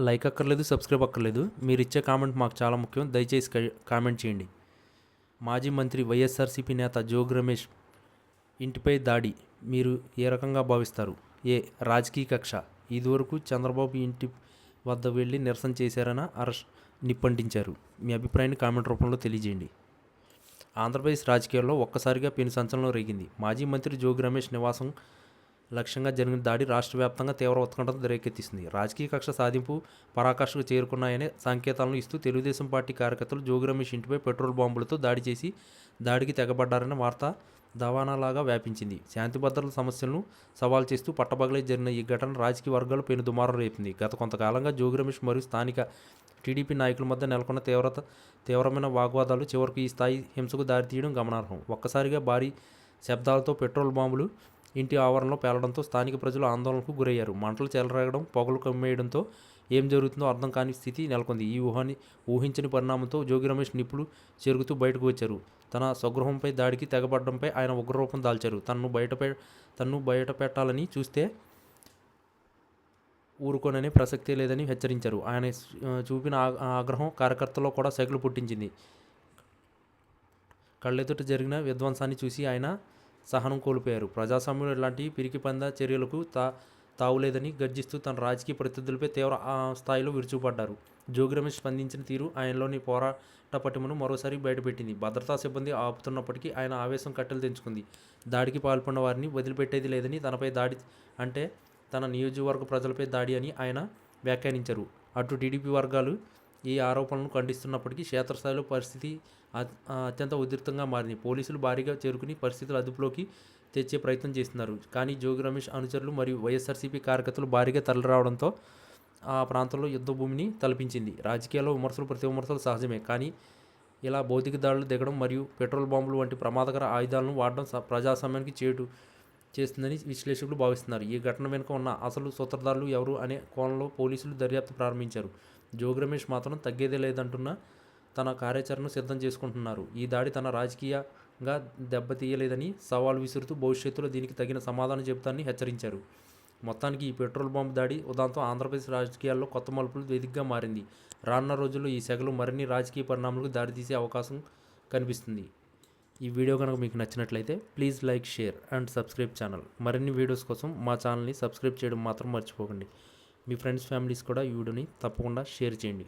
Like అక్కర్లేదు subscribe అక్కర్లేదు. మీరు ఇచ్చే కామెంట్ మాకు చాలా ముఖ్యం. దయచేసి క- కామెంట్ చేయండి. మాజీ మంత్రి వైఎస్ఆర్సీపీ నేత జోగ్ రమేష్ ఇంటిపై దాడి. మీరు ఏ రకంగా భావిస్తారు? ఏ రాజకీయ కక్ష? ఇదివరకు చంద్రబాబు ఇంటి వద్ద వెళ్ళి నిరసన చేశారని అరెస్ట్ నిప్పంటించారు. మీ అభిప్రాయాన్ని కామెంట్ రూపంలో తెలియజేయండి. ఆంధ్రప్రదేశ్ రాజకీయాల్లో ఒక్కసారిగా పెను సంచలనం రేగింది. మాజీ మంత్రి జోగి రమేష్ నివాసం లక్ష్యంగా జరిగిన దాడి రాష్ట్ర వ్యాప్తంగా తీవ్ర ఉత్కంఠత రేకెత్తిస్తుంది రాజకీయ కక్ష సాధింపు పరాకాష్ఠకు చేరుకున్నాయనే సంకేతాలను ఇస్తూ తెలుగుదేశం పార్టీ కార్యకర్తలు జోగి రమేష్ ఇంటిపై పెట్రోల్ బాంబులతో దాడి చేసి దాడికి తెగబడ్డారన్న వార్త దవానాలాగా వ్యాపించింది. శాంతి భద్రతల సమస్యలను సవాల్ చేస్తూ పట్టపగలే జరిగిన ఈ ఘటన రాజకీయ వర్గాలు పెను దుమారం రేపింది. గత కొంతకాలంగా జోగి రమేష్ మరియు స్థానిక టీడీపీ నాయకుల మధ్య నెలకొన్న తీవ్రత తీవ్రమైన వాగ్వాదాలు చివరకు ఈ స్థాయి హింసకు దారితీయడం గమనార్హం. ఒక్కసారిగా భారీ శబ్దాలతో పెట్రోల్ బాంబులు ఇంటి ఆవరణలో పేలడంతో స్థానిక ప్రజలు ఆందోళనకు గురయ్యారు. మంటలు చెలరేగడం పొగలు కమ్మేయడంతో ఏం జరుగుతుందో అర్థం కాని స్థితి నెలకొంది. ఈ ఊహాన్ని ఊహించని పరిణామంతో జోగి రమేష్ నిప్పులు చెరుగుతూ బయటకు వచ్చారు. తన స్వగృహంపై దాడికి తెగబడడంపై ఆయన ఉగ్రరూపం దాల్చారు. తనను బయట తన్ను బయట పెట్టాలని చూస్తే ఊరుకోననే ప్రసక్తే లేదని హెచ్చరించారు. ఆయన చూపిన ఆ- ఆగ్రహం కార్యకర్తలో కూడా సైకిల్ పుట్టించింది. కళ్ళెదుట జరిగిన విధ్వంసాన్ని చూసి ఆయన సహనం కోల్పోయారు. ప్రజాస్వామ్యంలో ఇలాంటి పిరికిపంద చర్యలకు తా తావులేదని గర్జిస్తూ తన రాజకీయ ప్రత్యర్థులపై తీవ్ర ఆ, స్థాయిలో విరుచుపడ్డారు జోగిరమేష్ స్పందించిన తీరు ఆయనలోని పోరాట పటిమను మరోసారి బయటపెట్టింది. భద్రతా సిబ్బంది ఆపుతున్నప్పటికీ ఆయన ఆవేశం కట్టెలు తెంచుకుంది. దాడికి పాల్పడిన వారిని వదిలిపెట్టేది లేదని తనపై దాడి అంటే తన నియోజకవర్గ ప్రజలపై దాడి అని ఆయన వ్యాఖ్యానించారు. అటు టీడీపీ వర్గాలు ఈ ఆరోపణలను ఖండిస్తున్నప్పటికీ క్షేత్రస్థాయిలో పరిస్థితి అత్యంత ఉధృతంగా మారింది. పోలీసులు భారీగా చేరుకుని పరిస్థితులు అదుపులోకి తెచ్చే ప్రయత్నం చేస్తున్నారు. కానీ జోగి రమేష్ అనుచరులు మరియు వైఎస్ఆర్సీపీ కార్యకర్తలు భారీగా తరలిరావడంతో ఆ ప్రాంతంలో యుద్ధభూమిని తలపించింది. రాజకీయాల్లో విమర్శలు ప్రతి విమర్శలు సహజమే. కానీ ఇలా భౌతిక దాడులు దిగడం మరియు పెట్రోల్ బాంబులు వంటి ప్రమాదకర ఆయుధాలను వాడడం స- ప్రజాస్వామ్యానికి చేటు చేస్తుందని విశ్లేషకులు భావిస్తున్నారు. ఈ ఘటన వెనుక ఉన్న అసలు సూత్రధారులు ఎవరు అనే కోణంలో పోలీసులు దర్యాప్తు ప్రారంభించారు. జోగి రమేష్ మాత్రం తగ్గేదే లేదంటున్న తన కార్యాచరణను సిద్ధం చేసుకుంటున్నారు. ఈ దాడి తన రాజకీయంగా దెబ్బతీయలేదని సవాల్ విసురుతూ భవిష్యత్తులో దీనికి తగిన సమాధానం చెబుతానని హెచ్చరించారు. మొత్తానికి ఈ పెట్రోల్ బాంబు దాడి ఉదాంతం ఆంధ్రప్రదేశ్ రాజకీయాల్లో కొత్త మలుపులు వేదికగా మారింది. రానున్న రోజుల్లో ఈ సెగలు మరిన్ని రాజకీయ పరిణామాలకు దారితీసే అవకాశం కనిపిస్తుంది. ఈ వీడియో కనుక మీకు నచ్చినట్లయితే please like share and subscribe channel. మరిన్ని వీడియోస్ కోసం మా ఛానల్ని సబ్స్క్రైబ్ చేయడం మాత్రం మర్చిపోకండి. మీ ఫ్రెండ్స్ ఫ్యామిలీస్ కూడా ఈ వీడియోని తప్పకుండా షేర్ చేయండి.